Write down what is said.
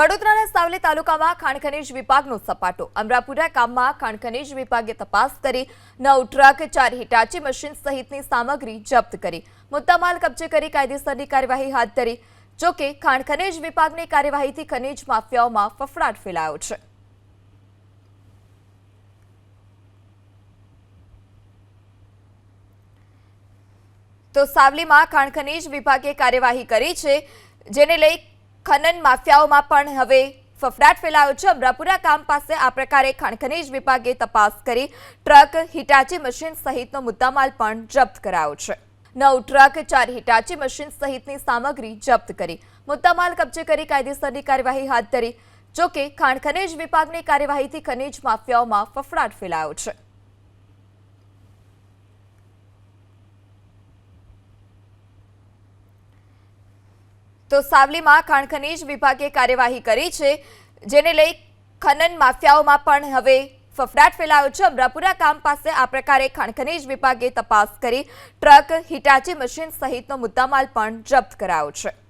વડોદરાના સાવલી તાલુકામાં ખાણ ખનીજ વિભાગનો સપાટો. અમરાપુરા ગામમાં ખાણ ખનીજ વિભાગે તપાસ કરી નવ ટ્રક, ચાર હિટાચી મશીન સહિતની સામગ્રી જપ્ત કરી. મુદ્દામાલ કબજે કરી કાયદેસરની કાર્યવાહી હાથ ધરી. જોકે ખાણ ખનીજ વિભાગની કાર્યવાહીથી ખનીજ માફિયાઓમાં ફફડાટ ફેલાયો છે. તો સાવલીમાં ખાણ ખનીજ વિભાગે કાર્યવાહી કરી છે, જેને લઈ ખનન માફિયાઓમાં પણ હવે ફફડાટ ફેલાયો છે. અમરાપુરા ગામ પાસે આ પ્રકારે ખાણખનીજ વિભાગે તપાસ કરી ટ્રક હિટાચી મશીન સહિતનો મુદ્દામાલ પણ જપ્ત કરાયો છે. નવ ટ્રક, ચાર હિટાચી મશીન સહિતની સામગ્રી જપ્ત કરી. મુદ્દામાલ કબજે કરી કાયદેસરની કાર્યવાહી હાથ ધરી. જોકે ખાણ ખનીજ વિભાગની કાર્યવાહીથી ખનીજ માફિયાઓમાં ફફડાટ ફેલાયો છે. તો સાવલીમાં ખાણ ખનીજ વિભાગે કાર્યવાહી કરી છે, જેને લઈ ખનન માફિયાઓમાં પણ હવે ફફડાટ ફેલાયો છે. અમરાપુરા ગામ પાસે આ પ્રકારે ખાણ ખનીજ વિભાગે તપાસ કરી, ટ્રક, હિટાચી મશીન સહિતનો મુદ્દામાલ પણ જપ્ત કરાયો છે.